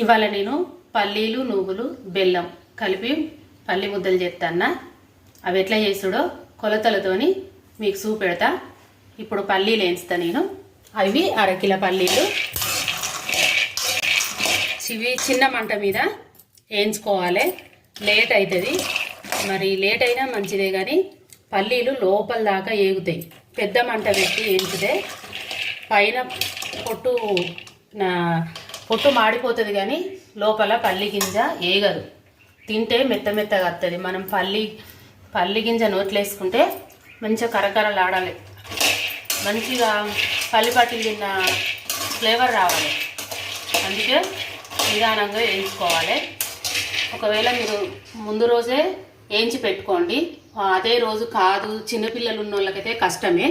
ఇవాళ నేను పల్లీలు నువ్వులు బెల్లం కలిపి పల్లి ముద్దలు చేస్తాను అవి ఎట్లా చేసుడో కొలతలతోని మీకు చూపెడతా. ఇప్పుడు పల్లీలు వేస్తా నేను. అవి అరకిల పల్లీలు. ఇవి చిన్న మంట మీద వేయించుకోవాలి. లేట్ అవుతుంది మరి లేట్ అయినా మంచిదే కానీ పల్లీలు లోపల దాకా ఏగుతాయి. పెద్ద మంట పెట్టి వేయించితే పైన పొట్టు నా పొట్టు మాడిపోతుంది కానీ లోపల పల్లి గింజ ఏగదు. తింటే మెత్త మెత్తగా వస్తుంది మనం పల్లి పల్లి గింజ నోట్లో వేసుకుంటే మంచిగా కరకరలాడాలి. మంచిగా పల్లిపట్టులు తిన్న ఫ్లేవర్ రావాలి. అందుకే నిదానంగా వేయించుకోవాలి. ఒకవేళ మీరు ముందు రోజే వేయించి పెట్టుకోండి. అదే రోజు కాదు చిన్నపిల్లలు ఉన్న వాళ్ళకైతే కష్టమే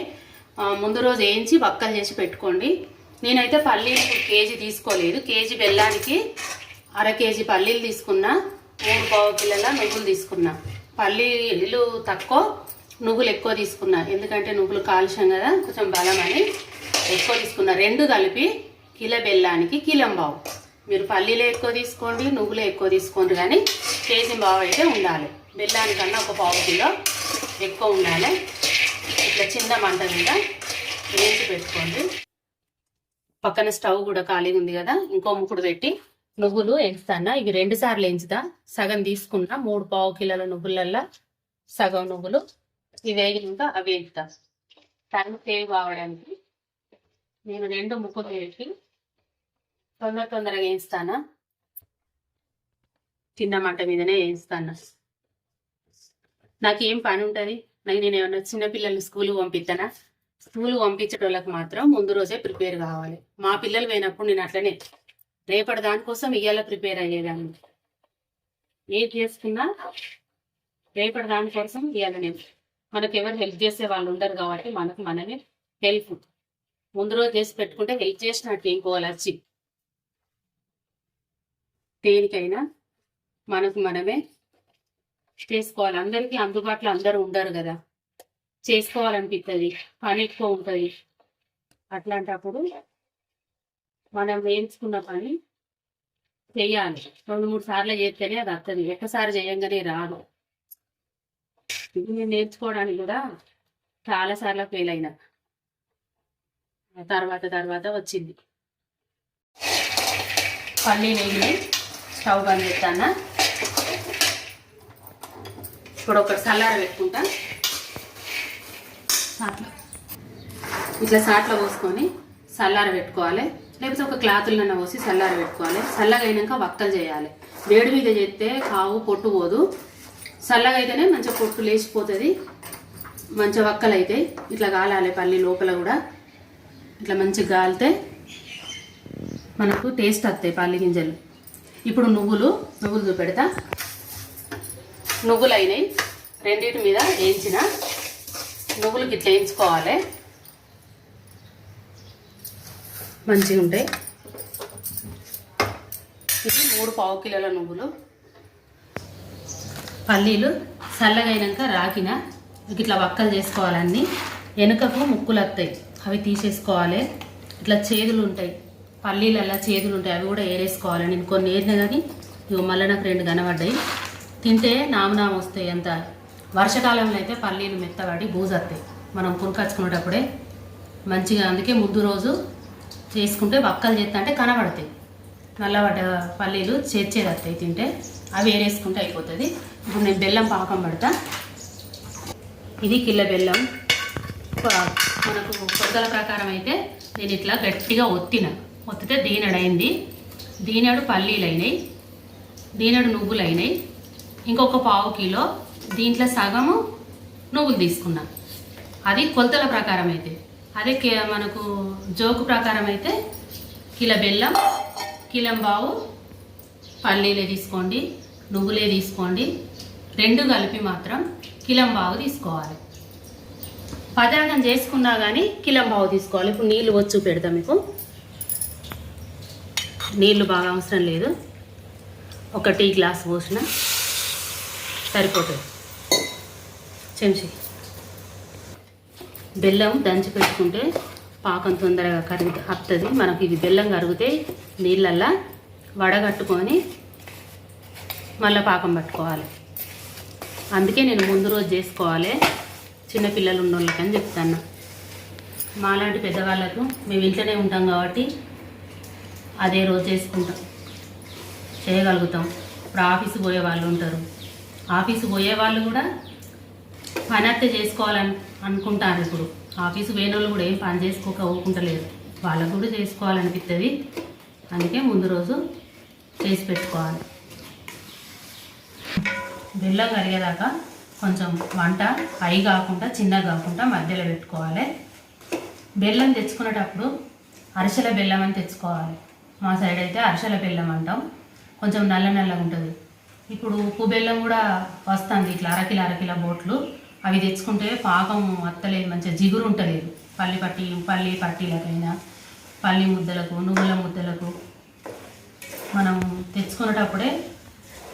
ముందు రోజు వేయించి వక్కలు చేసి పెట్టుకోండి. నేనైతే పల్లీలు కేజీ తీసుకోలేదు. కేజీ బెల్లానికి అర కేజీ పల్లీలు తీసుకున్నా. మూడు పావు కిలోల నువ్వులు తీసుకున్నా. పల్లీలు తక్కువ నువ్వులు ఎక్కువ తీసుకున్నా. ఎందుకంటే నువ్వులు కాలుష్యం కదా కొంచెం బలం అని ఎక్కువ తీసుకున్నా. రెండు కలిపి కిలో బెల్లానికి కిలం బావు మీరు పల్లీలే ఎక్కువ తీసుకోండి నువ్వులే ఎక్కువ తీసుకోండి కానీ కేజీ బావు అయితే ఉండాలి. బెల్లానికన్నా ఒక పావు కిలో ఎక్కువ ఉండాలి. ఇట్లా చిన్న మంట మీద వేసి పెట్టుకోండి. పక్కన స్టవ్ కూడా ఖాళీగా ఉంది కదా ఇంకో ముక్కుడు పెట్టి నువ్వులు ఎంచుతానా ఇవి రెండు సార్లు వేయించుదా సగం తీసుకున్నా మూడు పావు కిలోల నువ్వులల్లా సగం నువ్వులు. ఇవి వేగినాక అవి ఎంచుతా టైం సేవ్ కావడానికి నేను రెండు ముక్కులు వేసి తొందర తొందరగా వేయిస్తానా? చిన్న మంట మీదనే వేయిస్తాను? నాకేం పని ఉంటుంది? నాకు నేను ఏమన్నా చిన్నపిల్లలు స్కూల్కి పంపిస్తానా స్కూల్ పంపించేటోళ్ళకి మాత్రం ముందు రోజే ప్రిపేర్ కావాలి. మా పిల్లలు పోయినప్పుడు నేను అట్లనే రేపటి దానికోసం ఇవాళ ప్రిపేర్ అయ్యేదాన్ని. ఏది చేసుకున్నా రేపటి దానికోసం ఇవాళ నేను. మనకు ఎవరు హెల్ప్ చేసే వాళ్ళు ఉండరు కాబట్టి మనకు మనమే హెల్ప్. ముందు రోజు చేసి పెట్టుకుంటే హెల్ప్ చేసినట్టు ఇంకోవాలి వచ్చి దేనికైనా మనకు మనమే చేసుకోవాలి. అందరికీ అందుబాటులో అందరూ ఉండరు కదా. చేసుకోవాలనిపిస్తుంది పని ఎక్కువ ఉంటుంది. అట్లాంటప్పుడు మనం వేయించుకున్న పని చెయ్యాలి రెండు మూడు సార్లు చేస్తేనే అది వస్తుంది ఒక్కసారి చేయంగానే రాదు. ఇది నేను నేర్చుకోవడానికి కూడా చాలా సార్లు ఫెయిల్ అయినా. తర్వాత తర్వాత వచ్చింది. పల్లి నెయ్యి స్టవ్ బంద్ చేస్తాను ఇప్పుడు ఒకటి సల్లార పెట్టుకుంటా. సాట్లో ఇట్లా సాట్లో పోసుకొని సల్లార పెట్టుకోవాలి. లేకపోతే ఒక క్లాతులన్న పోసి సల్లార పెట్టుకోవాలి. చల్లగా వక్కలు చేయాలి. వేడి మీద చేస్తే కావు పొట్టు పోదు. చల్లగా అయితేనే మంచిగా పొట్టు లేచిపోతుంది. మంచిగా వక్కలు అయితే ఇట్లా కాలాలి పల్లి లోపల కూడా. ఇట్లా మంచిగా గాలితే మనకు టేస్ట్ వస్తాయి పల్లి గింజలు. ఇప్పుడు నువ్వులు నువ్వులు చూపెడతా. నువ్వులు అయినాయి రెండింటి మీద వేయించిన నువ్వులకి ఇట్లా వేయించుకోవాలి మంచిగా ఉంటాయి. ఇది మూడు పావు కిలోల నువ్వులు. పల్లీలు చల్లగా రాకిన ఇట్లా వక్కలు చేసుకోవాలన్నీ. వెనుకకు ముక్కులు వస్తాయి అవి తీసేసుకోవాలి. ఇట్లా చేదులు ఉంటాయి. పల్లీలు అలా చేదులు ఉంటాయి. అవి కూడా ఏరేసుకోవాలి. నేను కొన్ని ఏరినా కానీ ఇవి మళ్ళీ నాకు రెండు కనబడ్డాయి. తింటే నామనామ వస్తాయి అంత. వర్షాకాలంలో అయితే పల్లీలు మెత్తబడి బూజత్తాయి. మనం పునకచ్చుకునేటప్పుడే మంచిగా అందుకే ముందు రోజు చేసుకుంటే వక్కలు చేస్తా అంటే కనబడతాయి. నల్లబడ్డ పల్లీలు చేర్చేది వస్తాయి తింటే. అవి ఏరేసుకుంటే అయిపోతుంది. ఇప్పుడు నేను బెల్లం పాకం పడతా. ఇది కిల్ల బెల్లం. మనకు కొలతల ప్రకారం అయితే నేను ఇట్లా గట్టిగా ఒత్తిన. ఒత్తితే దీనడైంది దీనడు పల్లీలు అయినాయి దీనడు నువ్వులు అయినాయి ఇంకొక పావు కిలో దీంట్లో సగము నువ్వులు తీసుకున్నా. అది కొలతల ప్రకారం అయితే అదే కే- మనకు జోకు ప్రకారం అయితే కిలో బెల్లం కిలం బావు పల్లీలే తీసుకోండి నువ్వులే తీసుకోండి. రెండు కలిపి మాత్రం కిలం బావు తీసుకోవాలి. పదార్థం చేసుకున్నా కానీ కిలం బావు తీసుకోవాలి. ఇప్పుడు నీళ్ళు వచ్చి పెడతాం మీకు. నీళ్ళు బాగా అవసరం లేదు. ఒక టీ గ్లాస్ పోసిన. సరిపోతుంది. చెంచి. బెల్లం దంచి పెట్టుకుంటే పాకం తొందరగా కరిగి వస్తుంది మనకి ఇది బెల్లం కరిగితే నీళ్ళల్లా వడగట్టుకొని మళ్ళీ పాకం పట్టుకోవాలి. అందుకే నేను ముందు రోజు చేసుకోవాలి. చిన్నపిల్లలు ఉన్న వాళ్ళకని చెప్తాను. మాలాంటి పెద్దవాళ్ళకు మేము ఇంట్లోనే ఉంటాం కాబట్టి అదే రోజు చేసుకుంటాం. చేయగలుగుతాం. ఇప్పుడు ఆఫీసు పోయే వాళ్ళు ఉంటారు. ఆఫీసు పోయే వాళ్ళు కూడా పని అయితే చేసుకోవాలని అనుకుంటారు ఇప్పుడు. ఆఫీసు పోయిన వాళ్ళు కూడా ఏం పని చేసుకోక ఊరుకుంటలేరు. వాళ్ళకు కూడా చేసుకోవాలనిపిస్తుంది అందుకే ముందు రోజు చేసి పెట్టుకోవాలి. బెల్లం కరిగేదాకా కొంచెం వంట హై కాకుండా చిన్న కాకుండా మధ్యలో పెట్టుకోవాలి. బెల్లం తెచ్చుకునేటప్పుడు అరిసెల బెల్లం అని తెచ్చుకోవాలి. మా సైడ్ అయితే అరిసెల బెల్లం అంటాం. కొంచెం నల్ల నల్లగా ఉంటుంది ఇప్పుడు ఉప్పు బెల్లం కూడా వస్తుంది ఇట్లా అరకిల అరకిల బోట్లు. అవి తెచ్చుకుంటే పాకం వత్తలేదు మంచిగా జిగురు ఉంటలేదు. పల్లి పట్టి పల్లి పట్టీలకైనా పల్లి ముద్దలకు నువ్వుల ముద్దలకు మనం తెచ్చుకునేటప్పుడే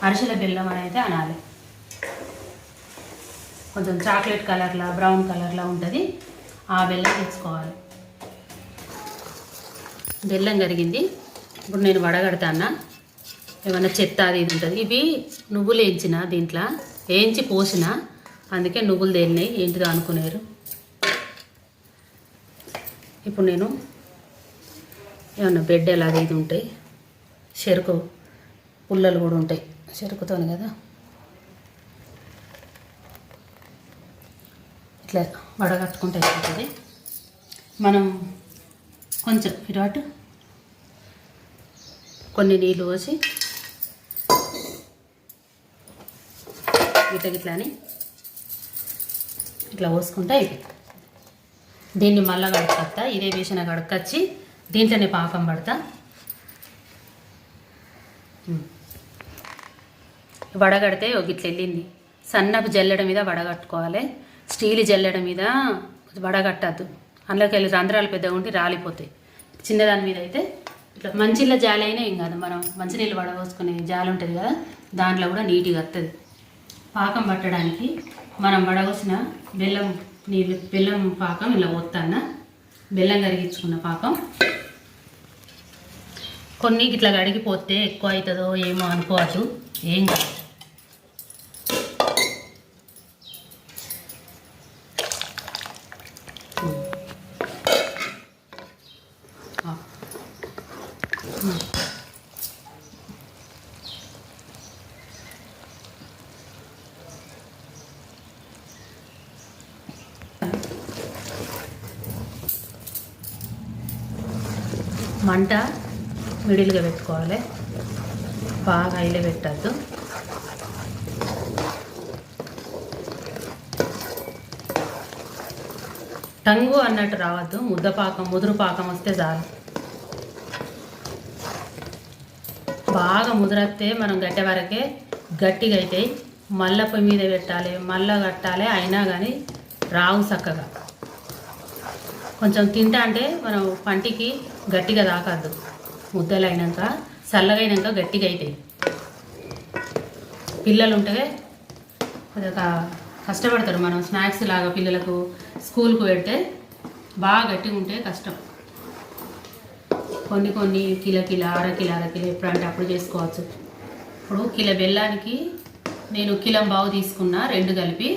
అరిసెల బెల్లం అనేది అనాలి. కొంచెం చాక్లెట్ కలర్లా బ్రౌన్ కలర్లా ఉంటుంది. ఆ బెల్లం తెచ్చుకోవాలి. బెల్లం కరిగింది. ఇప్పుడు నేను వడగడతాను? ఏమన్నా చెత్త అది ఇది ఉంటుంది. ఇవి నువ్వులు వేయించిన దీంట్లో వేయించి పోసిన అందుకే నువ్వులు తేలినాయి ఏంటిదో అనుకునేరు. ఇప్పుడు నేను ఏమన్నా బెడ్ అలాగే ఇది ఉంటాయి చెరుకు పుల్లలు కూడా ఉంటాయి. చెరుకుతోనే కదా. ఇట్లా వడగట్టుకుంటే అయిపోతుంది. మనం కొంచెం ఇటు కొన్ని నీళ్ళు పోసి గిట్ల గిట్ల అని ఇట్లా పోసుకుంటే దీన్ని మళ్ళా గడకత్తా ఇదే వేసిన గడకచ్చి దీంట్లోనే పాకం పడతా. వడగడితే ఒక ఇట్లా వెళ్ళింది. సన్నపు జల్లెడ మీద వడగట్టుకోవాలి. స్టీల్ జల్లెడ మీద వడగట్టద్దు. అందులోకి వెళ్ళి రంధ్రాలు పెద్దగా ఉంటే రాలిపోతాయి. చిన్నదాని మీద అయితే ఇట్లా మంచిళ్ళ జాలి అయినా ఏం కాదు. మనం మంచినీళ్ళు వడగోసుకునే జాలి ఉంటుంది కదా దాంట్లో కూడా నీట్గా వస్తుంది పాకం పట్టడానికి మనం వడవసిన బెల్లం నీళ్ళు బెల్లం పాకం ఇలా పోతాన్న బెల్లం కరిగించుకున్న పాకం. కొన్ని ఇట్లా కడిగిపోతే ఎక్కువ అవుతుందో ఏమో అనుకోవద్దు. ఏం కాదు ఆ. మంట మిడిల్గా పెట్టుకోవాలి. బాగా హైలో పెట్టద్దు. టంగు అన్నట్టు రావద్దు. ముద్ద పాకం ముదురు పాకం వస్తే చాలు. బాగా ముదిరస్తే మనం గట్టే వరకే గట్టిగా అవుతాయి మళ్ళా పొయ్యి మీద పెట్టాలి మల్ల కట్టాలి అయినా కానీ రావు చక్కగా. కొంచెం తింటా అంటే మనం పంటికి గట్టిగా తాకద్దు. ముద్దలు అయినాక చల్లగైనాక గట్టిగా అవుతాయి పిల్లలు ఉంటే అదొక కష్టపడతారు. మనం స్నాక్స్ లాగా పిల్లలకు స్కూల్కు పెడితే బాగా గట్టిగా ఉంటే కష్టం. కొన్ని కొన్ని కిలో కిలో అర కిలో అర కిలో ఎప్పుడంటే అప్పుడు చేసుకోవచ్చు. ఇప్పుడు కిలో బెల్లానికి నేను కిలం బావు తీసుకున్నా రెండు కలిపి.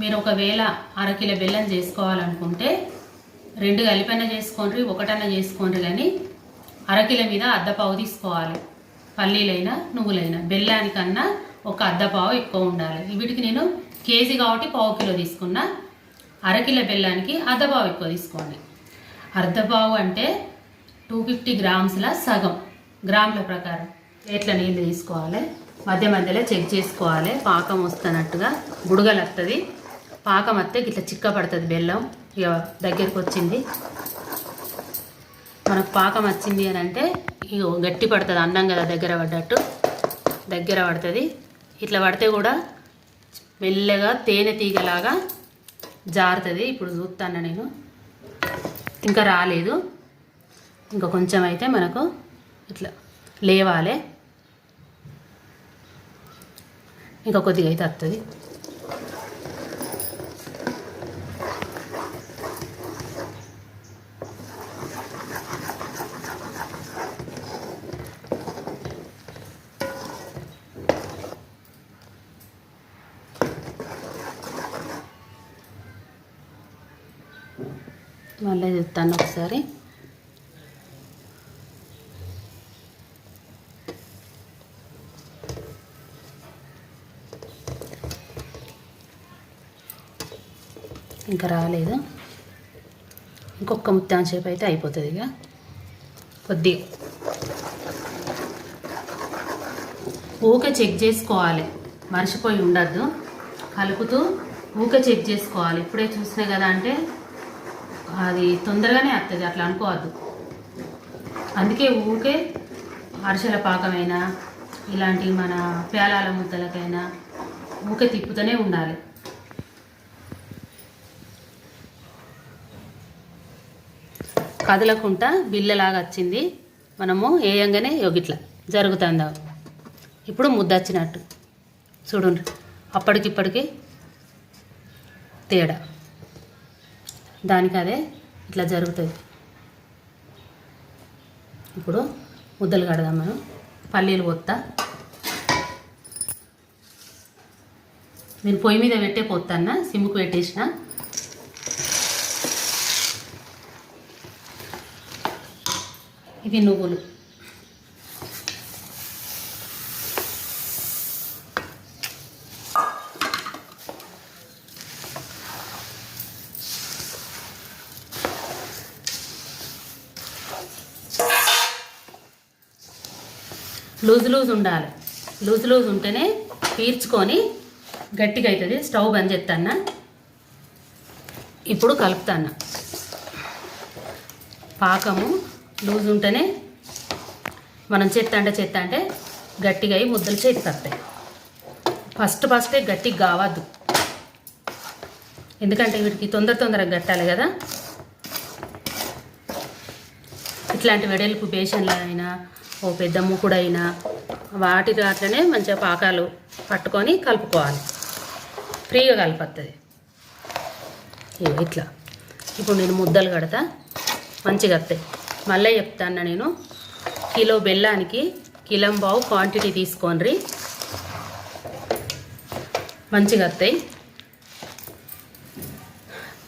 మీరు ఒకవేళ అర కిలో బెల్లం చేసుకోవాలనుకుంటే రెండు కలిపైనా చేసుకోండి ఒకటన్నా చేసుకోండి కానీ అరకిల మీద అద్దపావు తీసుకోవాలి. పల్లీలైనా నువ్వులైనా. బెల్లానికన్నా ఒక అద్దపావు ఎక్కువ ఉండాలి. వీటికి నేను కేజీ కాబట్టి పావు కిలో తీసుకున్నా. అరకిల బెల్లానికి అర్ధపావు ఎక్కువ తీసుకోండి. అర్ధపావు అంటే టూ ఫిఫ్టీ గ్రామ్స్ల సగం. గ్రాముల ప్రకారం ఎట్లా నీళ్ళు తీసుకోవాలి? మధ్య మధ్యలో చెక్ చేసుకోవాలి. పాకం వస్తున్నట్టుగా గుడుగలు వస్తుంది పాకం వస్తే ఇట్లా చిక్క పడుతుంది బెల్లం. ఇక దగ్గరికి వచ్చింది మనకు పాకం వచ్చింది అని అంటే ఇగో గట్టి పడుతుంది అన్నం కదా దగ్గర పడ్డట్టు. దగ్గర పడుతుంది. ఇట్లా పడితే కూడా మెల్లగా తేనె తీగలాగా జారుతుంది. ఇప్పుడు చూస్తాను నేను. ఇంకా రాలేదు. ఇంకా కొంచెం అయితే మనకు ఇట్లా లేవాలి. ఇంకా కొద్దిగా అయితే వస్తుంది మళ్ళీ చెప్తాను ఒకసారి. ఇంకా రాలేదు. ఇంకొక ముత్తాన్ షేప్ అయితే అయిపోతుంది ఇక. కొద్దిగా ఊకే చెక్ చేసుకోవాలి. మర్చిపోయి ఉండద్దు. కలుపుతూ ఊకే చెక్ చేసుకోవాలి. ఇప్పుడే చూసినా కదా అంటే అది తొందరగానే వస్తుంది అట్లా అనుకోవద్దు. అందుకే ఊకే అరిసెల పాకమైనా ఇలాంటి మన పేలాల ముద్దలకైనా ఊకే తిప్పుతూనే ఉండాలి. కదలకుండా బిల్లలాగా వచ్చింది. మనము ఏయంగానే యోగిట్లా జరుగుతుందా ఇప్పుడు ముద్ద వచ్చినట్టు. చూడండి అప్పటికిప్పటికి తేడా. దానికి అదే ఇట్లా జరుగుతుంది. ఇప్పుడు ముద్దలు కడదాం మనం. పల్లీలు పొత్త నేను పొయ్యి మీద పెట్టే పొత్తన్న సిమ్ముకు పెట్టేసిన. ఇవి నువ్వులు. లూజ్ లూజ్ ఉండాలి. లూజ్ లూజ్ ఉంటేనే పీల్చుకొని గట్టిగా అవుతుంది స్టవ్ బంద్ చేస్తాను ఇప్పుడు కలుపుతాను పాకము లూజ్ ఉంటేనే మనం చెత్త అంటే చెత్త అంటే గట్టిగా అయి ముద్దలు చేతికి వస్తాయి ఫస్ట్ ఫస్టే గట్టిగా కావద్దు. ఎందుకంటే వీటికి తొందర తొందరగా గట్టాలి కదా. ఇట్లాంటి వెడల్పు బేషన్లు అయినా ఓ పెద్ద ముకుడైనా వాటి దాంట్లోనే మంచిగా పాకాలు పట్టుకొని కలుపుకోవాలి. ఫ్రీగా కలిపొస్తుంది ఇగో ఇట్లా. ఇప్పుడు నేను ముద్దలు కడతా మంచిగా వస్తాయి మళ్ళీ చెప్తాను నేను కిలో బెల్లానికి కిలంబావు క్వాంటిటీ తీసుకోండి మంచిగా వస్తాయి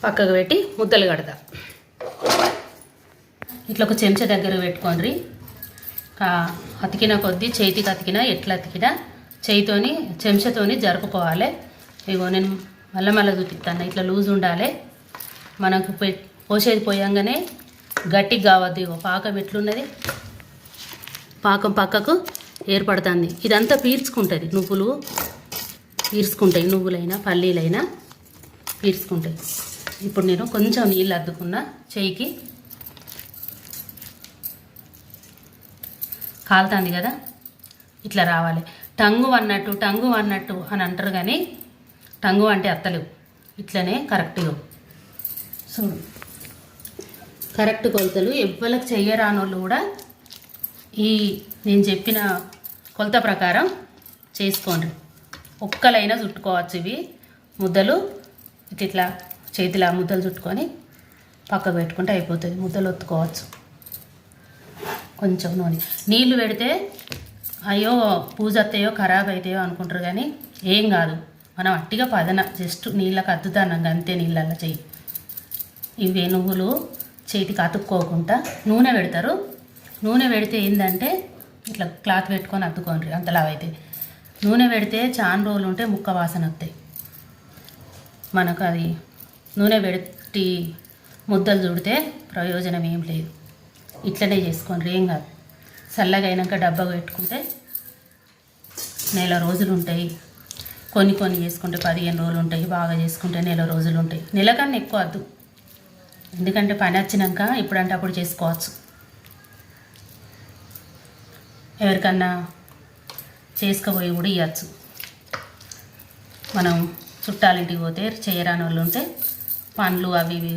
పక్కకు పెట్టి ముద్దలు కడతా. ఇట్లా ఒక చెంచా దగ్గర పెట్టుకోండి అతికిన కొద్దీ చేతికి అతికినా ఎట్లా అతికినా చేయితోని చెంచాతోని జరుపుకోవాలి. ఇగో నేను మళ్ళీ మళ్ళీ చూపిస్తాను ఇట్లా లూజ్ ఉండాలి. మనకు పె- పోసేది పోయంగానే గట్టిగా కావద్దు ఇగో. పాకం ఎట్లున్నది? పాకం పక్కకు ఏర్పడుతుంది. ఇదంతా పీల్చుకుంటుంది నువ్వులు. పీల్చుకుంటాయి నువ్వులైనా పల్లీలైనా పీల్చుకుంటాయి ఇప్పుడు నేను కొంచెం నీళ్ళు అద్దుకున్నా చేయికి కాలుతుంది కదా? ఇట్లా రావాలి. టంగు అన్నట్టు టంగు అన్నట్టు అని అంటారు కానీ టంగు అంటే అత్తలేవు. ఇట్లనే కరెక్ట్గా చూడు. కరెక్ట్ కొలతలు ఎవ్వలకు చెయ్యరానోళ్ళు కూడా ఈ నేను చెప్పిన కొలత ప్రకారం చేసుకోండి. ఒక్కలైనా చుట్టుకోవచ్చు ఇవి. ముద్దలు ఇట్లా ఇట్లా చేతిలో ముద్దలు చుట్టుకొని పక్కకు పెట్టుకుంటే అయిపోతుంది. ముద్దలు ఒత్తుకోవచ్చు. కొంచెం నూనె. నీళ్ళు పెడితే అయ్యో పూజ అత్తయో ఖరాబ్ అవుతాయో అనుకుంటారు కానీ ఏం కాదు. మనం అట్టిగా పదన జస్ట్ నీళ్ళకి అద్దుతానంగా అంతే నీళ్ళల్లో చెయ్యి. ఇవి నువ్వులు చేతికి అతుక్కోకుండా నూనె పెడతారు. నూనె పెడితే ఏంటంటే ఇట్లా క్లాత్ పెట్టుకొని అద్దుకోండి అంతలా అయితే నూనె పెడితే చాలా రోజులు ఉంటే ముక్క వాసన వస్తాయి. మనకు అది నూనె పెట్టి ముద్దలు చుడితే ప్రయోజనం ఏం లేదు. ఇట్లనే చేసుకోండి ఏం కాదు. చల్లగా అయినాక డబ్బా పెట్టుకుంటే నెల రోజులు ఉంటాయి. కొన్ని కొన్ని చేసుకుంటే పదిహేను రోజులు ఉంటాయి బాగా చేసుకుంటే నెల రోజులు ఉంటాయి. నెల కన్నా ఎక్కువ వద్దు. ఎందుకంటే పని వచ్చినాక ఇప్పుడంటే అప్పుడు చేసుకోవచ్చు. ఎవరికన్నా చేసుకుపోయి కూడా ఇవ్వచ్చు మనం చుట్టాలింటికి పోతే చేయరాని వాళ్ళు ఉంటే పండ్లు అవి ఇవి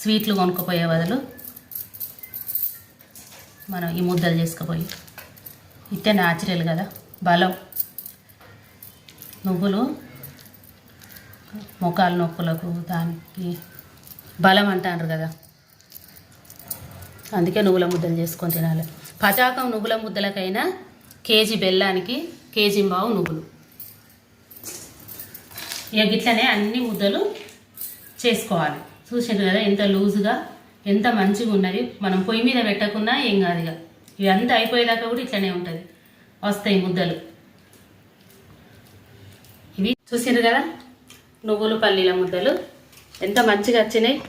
స్వీట్లు కొనుక్కుపోయే బదులు మనం ఈ ముద్దలు చేసుకుపోయి. ఇస్తే న్యాచురల్ కదా. బలం. నువ్వులు ముఖాల నొప్పులకు దానికి బలం అంటారు కదా. అందుకే నువ్వుల ముద్దలు చేసుకొని తినాలి. పతాకం నువ్వుల ముద్దలకైనా కేజీ బెల్లానికి కేజీ బావు నువ్వులు. ఇక గిట్లనే అన్ని ముద్దలు చేసుకోవాలి. చూసిండ్రు కదా ఎంత లూజుగా ఎంత మంచిగా ఉన్నది మనం పొయ్యి మీద పెట్టకున్నా ఏం కాదు ఇక. ఇవి అంతా అయిపోయేదాకా కూడా ఇట్లనే ఉంటుంది. వస్తాయి ముద్దలు. ఇవి చూసారు కదా? నువ్వులు పల్లీల ముద్దలు. ఎంత మంచిగా వచ్చినాయి.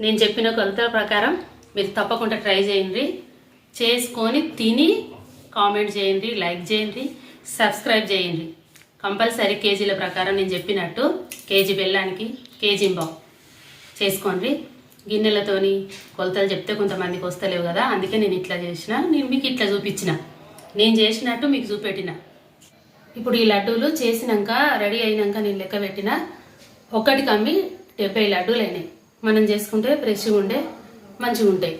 నేను చెప్పిన కొలత ప్రకారం మీరు తప్పకుండా ట్రై చేయండి. చేసుకొని తిని కామెంట్ చేయండి లైక్ చేయండి సబ్స్క్రైబ్ చేయండి. కంపల్సరీ కేజీల ప్రకారం నేను చెప్పినట్టు కేజీ బెల్లానికి కేజీ బావు చేసుకోండి. గిన్నెలతోని కొలతలు చెప్తే కొంతమందికి వస్తలేవు కదా అందుకే నేను ఇట్లా చేసిన. నేను మీకు ఇట్లా చూపించిన. నేను చేసినట్టు మీకు చూపెట్టిన. ఇప్పుడు ఈ లడ్డూలు చేసినాక రెడీ అయినాక నేను లెక్క పెట్టిన. ఒక్కటి కమ్మి డెబ్బై లడ్డూలు అయినాయి మనం చేసుకుంటే ఫ్రెష్గా ఉండే మంచిగా ఉంటాయి.